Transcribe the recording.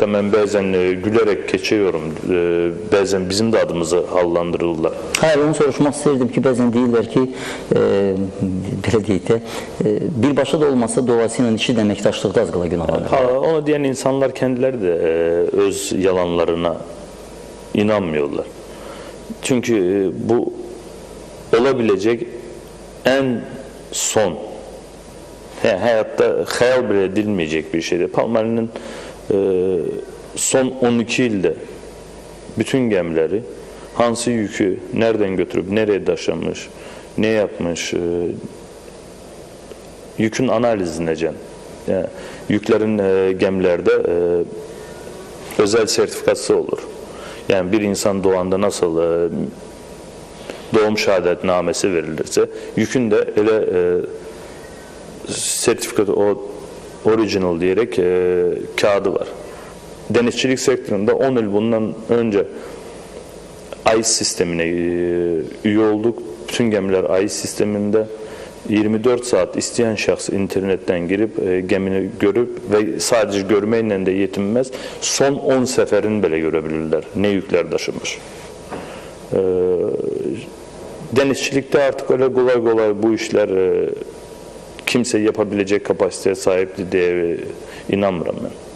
Ben bazen gülerek geçiyorum. E, Bazen bizim de adımızı hallandırırlar. Hayır onu soruşmak isterdim ki bazen deyirlər ki e, də e, birbaşa da olmasa doğasıyla işi də əməkdaşlıqda az qala günahlanır. Ha, onu diyen insanlar kendileri de e, öz yalanlarına inanmıyorlar. Çünkü e, bu olabilecek en son he, hayatta hayal bile edilmeyecek bir şeydi. Palmarin'in e, son 12 yılda bütün gemileri hansı yükü nereden götürüp nereye taşımış, ne yapmış, e, yükün analizine can. Yani yüklerin e, gemilerde e, özel sertifikası olur. Yani bir insan doğanda nasıl e, doğum şehadetnamesi verilirse yükün de öyle e, sertifikatı o original diyerek e, kağıdı var. Denizcilik sektöründe 10 yıl bundan önce AIS sistemine e, üye olduk. Bütün gemiler AIS sisteminde 24 saat isteyen şahs internetten girip e, gemini görüp ve sadece görmeyle de yetinmez. Son 10 seferin bile görebilirler. Ne yükler taşımış. E, denizcilikte artık öyle kolay kolay bu işler e, kimse yapabilecek kapasiteye sahip diye inanmıyorum ben.